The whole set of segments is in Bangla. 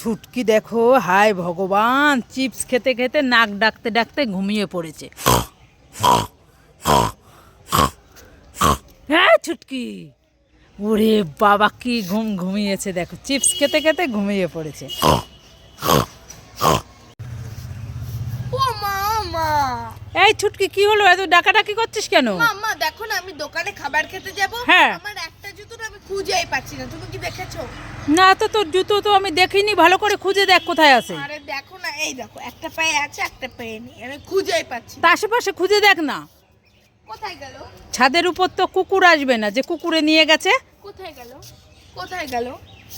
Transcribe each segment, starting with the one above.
ছুটকি দেখো হায় ভগবান চিপস খেতে খেতে নাক ডাকতে ডাকতে ঘুমিয়ে পড়েছে। হ্যাঁ ছুটকি। ওরে বাবা কি ঘুম ঘুমিয়েছে দেখো চিপস খেতে খেতে ঘুমিয়ে পড়েছে। ও মা মা এই ছুটকি কি হলো? এত ডাকাডাকি করছিস কেন? মাম্মা দেখো না আমি দোকানে খাবার খেতে যাব। হ্যাঁ। আমার খুঁজেই পাচ্ছি না। তুমি কি দেখেছ? না তো তোর জুতো তো আমি দেখিনি ভালো করে খুঁজে দেখ কোথায় আছে। আরে দেখো না এই দেখো একটা পায়ে আছে একটা পায়ে নেই আমি খুঁজেই পাচ্ছি না। তা আশেপাশে খুঁজে দেখ না। কোথায় গেল? ছাদের উপর তো কুকুর আসবে না যে কুকুরে নিয়ে গেছে। কোথায় গেল? কোথায় গেল?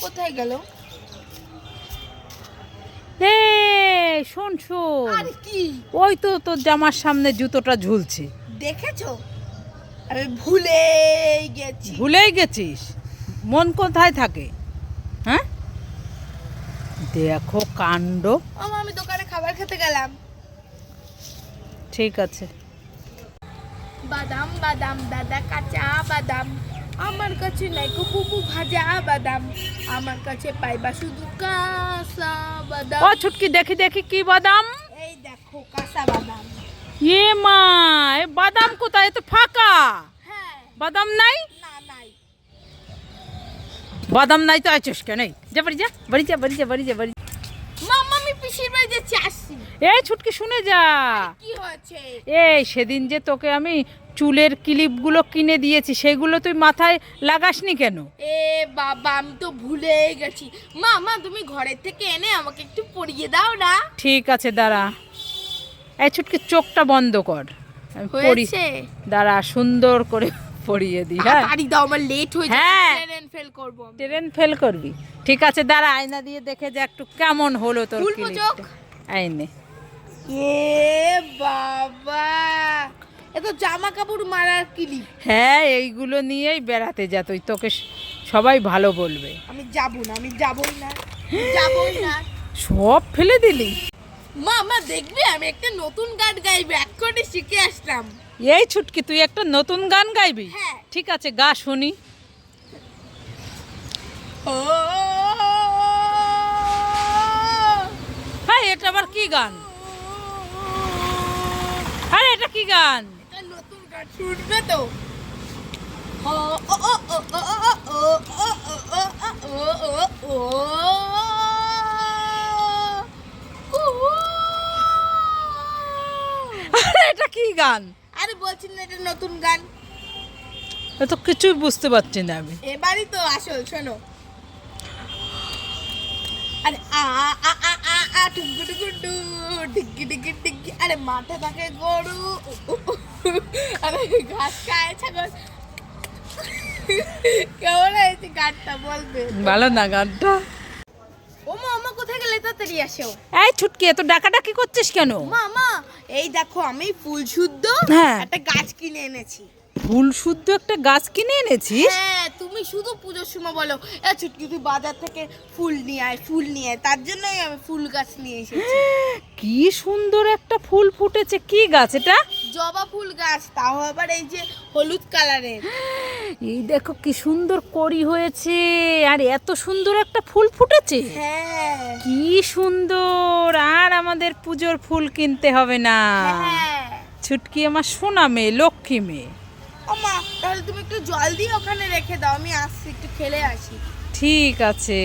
কোথায় গেল? এ শোন শোন। আরে কি? ওই তো তোর জামার সামনে জুতোটা ঝুলছে। দেখেছ? আমি ভুলেই গেছি। ভুলেই গেছিস? মন কোথায় থাকে? হ্যাঁ? দেখো কাণ্ড। আমি দোকানে খাবার খেতে গেলাম। ঠিক আছে। বাদাম বাদাম দাদা কাঁচা বাদাম। আমার কাছে নাই কুকু ভাজা বাদাম। আমার কাছে পাইবা শুধু কাঁচা বাদাম। ও ছুটকি দেখি দেখি কি বাদাম? এই দেখো কাঁচা বাদাম। এ মা এ বাদাম কোথায়? তো ফাঁকা। হ্যাঁ। বাদাম নাই? বাদাম নাই তো আছিস কেন? যা বাড়ি যা বাড়ি যা বাড়ি যা বাড়ি যা বাড়ি এই ছুটকি শুনে যা। এই সেদিন যে তোকে আমি চুলের ক্লিপগুলো কিনে দিয়েছি সেগুলো তুই মাথায় লাগাসনি কেন? এ বাবা আমি তো ভুলেই গেছি। মামা তুমি ঘরের থেকে এনে আমাকে একটু পরিয়ে দাও না। ঠিক আছে দাঁড়া। এই ছুটকি চোখটা বন্ধ কর। পরি দাঁড়া সুন্দর করে পরিয়ে দিই হ্যাঁ। তাড়াতাড়ি দাও আমার লেট হয়ে হ্যাঁ। যাচ্ছে ট্রেন ফেল করব ট্রেন ফেল করবি। ঠিক আছে দাঁড়া আয়না দিয়ে দেখে যে একটু কেমন হলো তোর খুলবো। চোখ? আইনে এ বাবা। এ তো জামা কাপড় মারার ক্লিপ। হ্যাঁ এইগুলো নিয়েই বেড়াতে যা তুই তোকে সবাই ভালো বলবে। আমি যাব না আমি যাবই না যাবই না। সব ফেলে দিলি? মা মা দেখবি আমি একটা নতুন গান গাইবো এক্ষুনি শিখে আসলাম এই ছুটকি তুই একটা নতুন গান গাইবি হ্যাঁ। ঠিক আছে গা শুনি ও হ্যাঁ এটা আবার কি গান আরে এটা কি গান এটা নতুন গান শুনবে তো ও ও ও ও ও ও ও ও ও ও ও ও আরে এটা কি গান? আরে বলছি না এটা নতুন গান। তো কিছুই বুঝতে পারছি না আমি। এবারই তো আসল শোনো। আরে আ আ আ আ আ টুকু টুকু টু ডিগ্গি ডিগ্গি ডিগ্গি আরে মাঠে থাকে গরু। আরে ঘাস খায় ছাগল। কেমন হয়েছে গানটা বলবে? ভালো না গানটা? ও মা মা কোথায় তাড়াতাড়ি আসো। এই ছুটকি এত ডাকাডাকি করছিস কেন? মা মা এই দেখো আমি ফুল শুদ্ধ হ্যাঁ। একটা গাছ কিনে এনেছি। ফুল শুদ্ধ একটা গাছ কিনে এনেছিস? হ্যাঁ তুমি শুধু পুজোর সময় বলো এ ছুটকি তুই বাজার থেকে ফুল নিয়ে আয় ফুল নিয়ে আয় তার জন্যই আমি ফুল গাছ নিয়ে এসেছি। কি সুন্দর একটা ফুল ফুটেছে কি গাছ এটা? জবা ফুল গাছ তাও আবার এই যে হলুদ কালারের। এই দেখো কি সুন্দর করি হয়েছে আর এত সুন্দর একটা ফুল ফুটেছে। হ্যাঁ। কি সুন্দর আর আমাদের পুজোর ফুল কিনতে হবে না। হ্যাঁ। ছুটকি আমার সোনা মেয়ে লক্ষ্মী মেয়ে। মা তাহলে তুমি একটু জল দিয়ে ওখানে রেখে দাও আমি আসছি একটু খেলে আসি। ঠিক আছে।